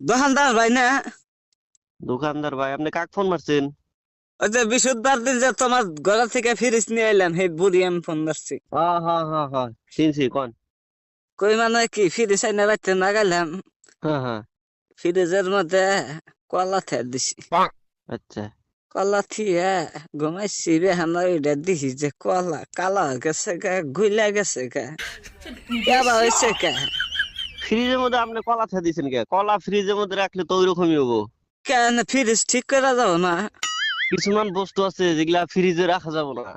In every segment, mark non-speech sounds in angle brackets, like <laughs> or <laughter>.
দোকানদার ভাই না? দোকানদার ভাই আপনি কাক ফোন মারছেন? ওই যে বিশুদ্ধবার দিন যে তোমার ঘর থেকে ফিরিস নিয়ে এলাম সেই বুড়ি আমি ফোন ধরছি। হ্যাঁ হ্যাঁ হ্যাঁ হ্যাঁ চিনছি কোন? কই মানে কি ফিরিস আইনা রাখতে না গেলাম। হ্যাঁ হ্যাঁ ফ্রিজের মধ্যে কলা থে দিছি। আচ্ছা। কলা থিয়ে ঘুমাইছি রে হানা ওইটা দিছি যে কলা কালা হয়ে গেছে গা গুইলা গেছে গা। <laughs> হয়েছে কে ফ্রিজের মধ্যে আপনি কলা থা দিছেন কে? কলা ফ্রিজের মধ্যে রাখলে তো ওইরকমই হব। কেন? ফ্রিজ ঠিক করে যাব না। কিছুমান বস্তু আছে যেগুলা ফ্রিজে রাখা যাবে না।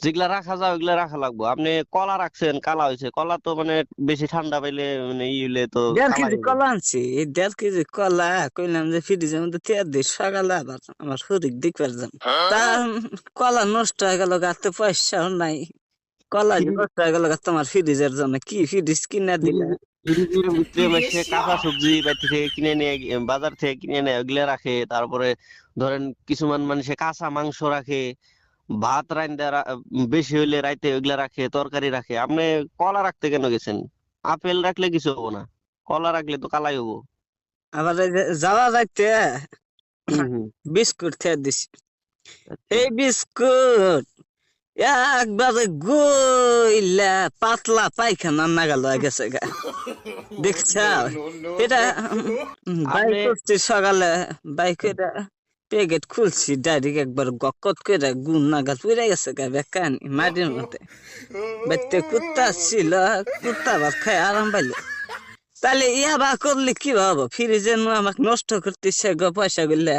যেগুলা রাখা যায় ওগুলা রাখা লাগবো। আপনি কলা রাখছেন কালা হয়েছে কলা তো মানে বেশি ঠান্ডা পাইলে মানে ই হইলে তো দেড় কেজি কলা আনছি। এই দেড় কেজি কলা কইলাম যে ফ্রিজের মধ্যে তেয়ার দিই সকালে আবার আমার শরীর দেখবার যাম তা কলা নষ্ট হয়ে গেল গাতে পয়সাও নাই। কলা নষ্ট হয়ে গেল তোমার ফ্রিজের জন্য কি ফ্রিজ কিনা দিলে? কাঁচা সবজি থেকে কিনে নিয়ে বাজার থেকে কিনে নিয়ে ওগুলা রাখে তারপরে ধরেন কিছুমান মানুষে কাঁচা মাংস রাখে ভাত রান্দা বেশি হইলে রাইতে ওগুলা রাখে তরকারি রাখে। আপনি কলা রাখতে কেন গেছেন? আপেল রাখলে কিছু হব না কলা রাখলে তো কালাই হব। আবার এই যে যাওয়া যাইতে বিস্কুট খেয়ে দিছি। আচ্ছা। এই বিস্কুট একবারে গইলা পাতলা পায়খানা নাগাল হয়ে গেছে গা। দেখছ? এটা বাইক করছি সকালে বাইক এটা প্যাকেট খুলছি ডাইরেক্ট একবার গকত করে গুণ নাগাল পুড়ে গেছে গা বেকানি মাটির মধ্যে। বাইতে কুত্তা ছিল কুত্তা আবার খাই আরাম পাইলে। তাহলে ইয়া বা করলে কি ভাবো? ফ্রিজে আমাকে নষ্ট করতেছে গো পয়সা গুলা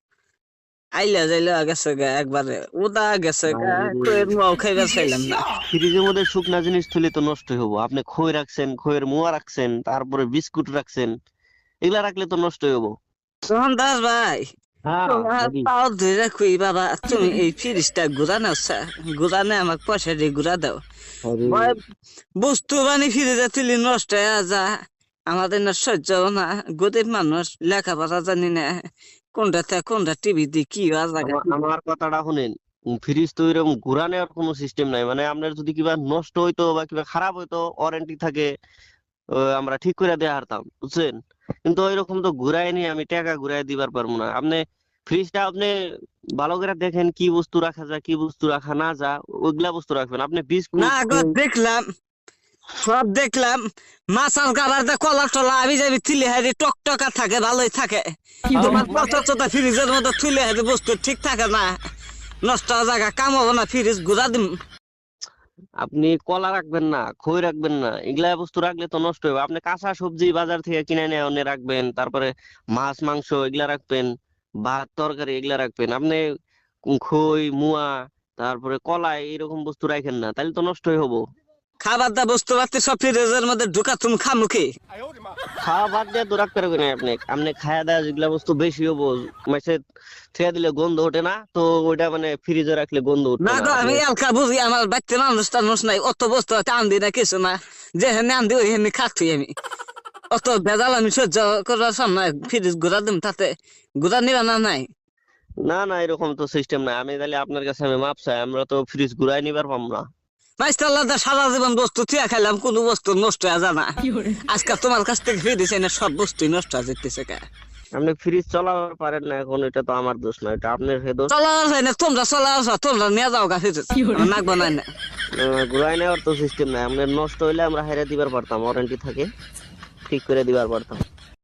আইলা যাইলা গেছে গা একবারে উদা গেছে। খুয়ের মুয়াও খাইবার চাইলাম না। ফ্রিজের মধ্যে শুকনা জিনিস থুলে তো নষ্ট হব। আপনি খই রাখছেন খইয়ের মুয়া রাখছেন তারপরে বিস্কুট রাখছেন এগুলা রাখলে তো নষ্ট হব। সোহন দাস ভাই তোমার পাও ধরে খুই বাবা তুমি এই ফিরিজটা ঘুরা নাও ঘুরানে আমাকে পয়সা দিয়ে ঘুরা দাও। ভাই, বস্তু বানি ফিরিজে তুলি নষ্ট হয়ে যা আমাদের না সহ্য না গরিব মানুষ লেখাপড়া জানি না। কোনটা কোনটা টিভি দি কি আমার কথাটা শুনেন ফ্রিজ তো এরকম ঘুরা নেওয়ার কোনো সিস্টেম নাই। মানে আপনার যদি কিবা নষ্ট হইতো বা কিবা খারাপ হইতো ওয়ারেন্টি থাকে আমরা ঠিক করে দেয়া হারতাম বুঝছেন? কিন্তু ওইরকম তো ঘুরাই নিয়ে আমি টাকা ঘুরাই দিবার পারব না। আপনি ফ্রিজটা আপনি ভালো করে দেখেন কি বস্তু রাখা যায় কি বস্তু রাখা না যা ওইগুলা বস্তু রাখবেন। আপনি বিস্কুট না দেখলাম। সব দেখলাম মাছাল কাবার দে কলা টলা আমি যাবি তুলে হারি টকটকা থাকে ভালোই থাকে। তোমার পচা চোতা ফ্রিজের মধ্যে তুলে হারি বস্তু ঠিক থাকে না। নষ্ট জায়গা কাম হব না ফ্রিজ ঘুরা দিম। আপনি কলা রাখবেন না খই রাখবেন না এগুলা বস্তু রাখলে তো নষ্ট হবে আপনি কাঁচা সবজি বাজার থেকে কিনে নিয়ে এনে রাখবেন তারপরে মাছ মাংস এগুলা রাখবেন ভাত তরকারি এগুলা রাখবেন। আপনি খই মুয়া তারপরে কলা এরকম বস্তু রাখেন না তাহলে তো নষ্টই হব। খাবার দা বস্তু পাতি সব ফ্রিজের মধ্যে ঢুকা তুমি খামুখি। খাওয়া বাদ দিয়ে তো রাখতে পারবেন আপনি। আপনি খাওয়া দাওয়া যেগুলা বস্তু বেশি হব মাসে ছেড়ে দিলে গন্ধ ওঠে না তো ওইটা মানে ফ্রিজে রাখলে গন্ধ উঠবে না না। গো আমি এলকা বুঝি আমার বাচ্চা মানুষ টানুষ নাই অত বস্তু আন্দি না কিছু না। যে হেনে আন্দি ওই হেনে খাতুই আমি। অত ভেজাল আমি সহ্য করার সামনে ফ্রিজ ঘুরা দিম তাতে। ঘুরা নিবা না নাই? না না এরকম তো সিস্টেম নাই। আমি তাহলে আপনার কাছে আমি মাপ চাই আমরা তো ফ্রিজ ঘুরাই নিবার পাম না। মাইস্টাল্লাহ সারা জীবন বস্তু থিয়া খাইলাম কোন বস্তু নষ্ট হয়ে আজকাল তোমার কাছ থেকে ফিরেছে না সব বস্তুই নষ্ট হয়ে যেতেছে কে আপনি ফ্রিজ চালাতে পারেন না এখন এটা তো আমার দোষ না এটা আপনার হে দোষ। চলার হয় না তোমরা তোমরা নিয়ে যাও গা ফিরে নাক বানাই না। ঘুরাই নেওয়ার তো সিস্টেম নাই আপনার নষ্ট হইলে আমরা হেরে দিবার পারতাম ওয়ারেন্টি থাকে ঠিক করে দিবার পারতাম।